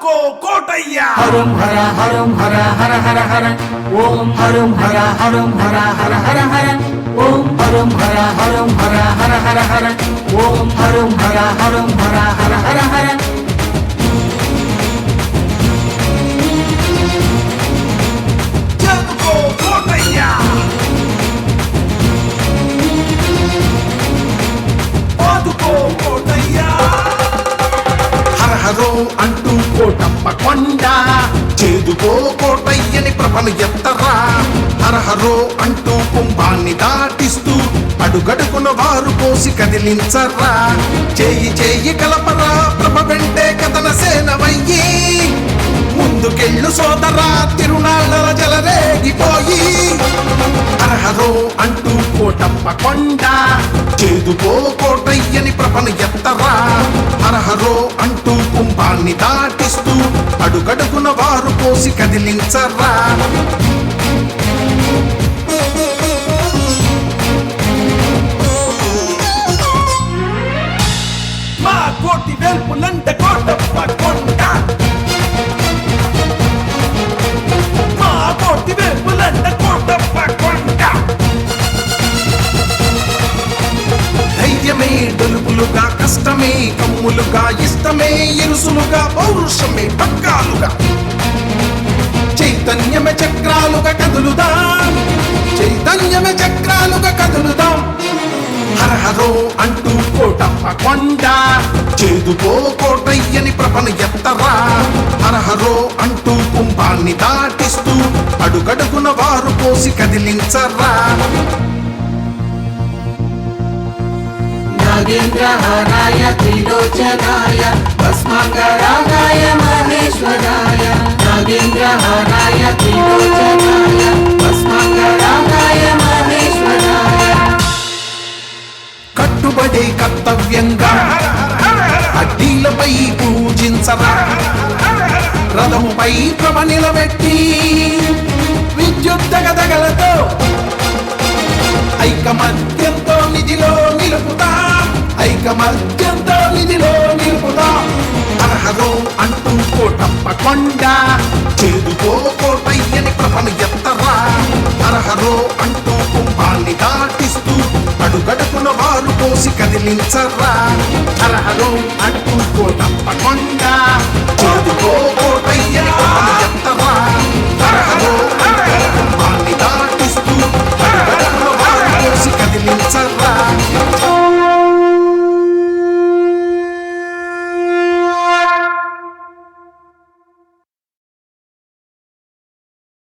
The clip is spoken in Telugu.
நமக்கோ கோட்டையா? ஹரும் ஹர ஹரும் ஹர ஹர ஹர ஹர. ஓம் ஹரும் ஹர ஹரும் ஹர ஹர ஹர ஹர. ஓம் ஹரும் ஹர ஹரும் ஹர ஹர ஹர ஹர. ஓம் ஹரும் ஹர ஹரும் ஹர ஹர ஹர ஹர. అంటూ కోటప్ప కొండ. చేదుకో కోటయ్యని ప్రభలు ఎత్తరా. హరహరో అంటూ కుంభాన్ని దాటిస్తూ అడుగడుగున వారు పోసి కదిలించరా. చేయి చేయి కలపరా ప్రభ వెంటే కథన సేనవయ్యి ముందుకెళ్ళు సోదరా తిరునాళ్ళ జలరేగిపోయి. హరహరో అంటూ కోటప్ప కొండ. చేదుకో కోటయ్యని ప్రభను ఎత్తరా. హరహరో అంటూ కుంభాన్ని దాటిస్తూ అడుగడుగున వారు పోసి కదిలించరా. మా కోటి వెల్పులంట కోటప్ప కొండ. మా కోటి వెల్పులంట కోటప్ప కొండ. ధైర్యమే డొలుపులుగా కష్టమే కమ్ములుగా ఇష్టమే ఇరుసులుగా పౌరుషమే పక్కాలుగా. చైతన్యమే చక్రాలుగా కదులుదాం. చైతన్యమే చక్రాలుగా కదులుదాం. హరహరో అంటూ కోటప్ప కొండ చేదుకో కోటయ్యని ప్రపణ ఎత్తరా. హరహరో అంటూ కుంభాన్ని దాటిస్తూ అడుగడుగున వారు పోసి కదిలించరా. నాగేంద్రహారాయ త్రిలోచనాయ భస్మాంగరాగాయ మహేశ్వరాయ. నాగేంద్రహారాయ త్రిలోచనాయ భస్మాంగరాగాయ మహేశ్వరాయ. కట్టుబడే కర్తవ్యంగా అడ్డీలపై పూజించరా. రథముపై ప్రభ నిలబెట్టి విద్యుత్ దగదగలతో ఐకమత్యంతో నిధిలో ఐకమత్యంతో నిధిలో నిలుపుతా. అర్హరో అంటూ కోటప్ప చేదుకో కోటయ్యని ప్రభను ఎత్తరా. అర్హరో అంటూ కుంభాన్ని దాటిస్తూ అడుగడుగున వారు పోసి కదిలించరా. అర్హరో అంటూ కోటప్ప చేదుకో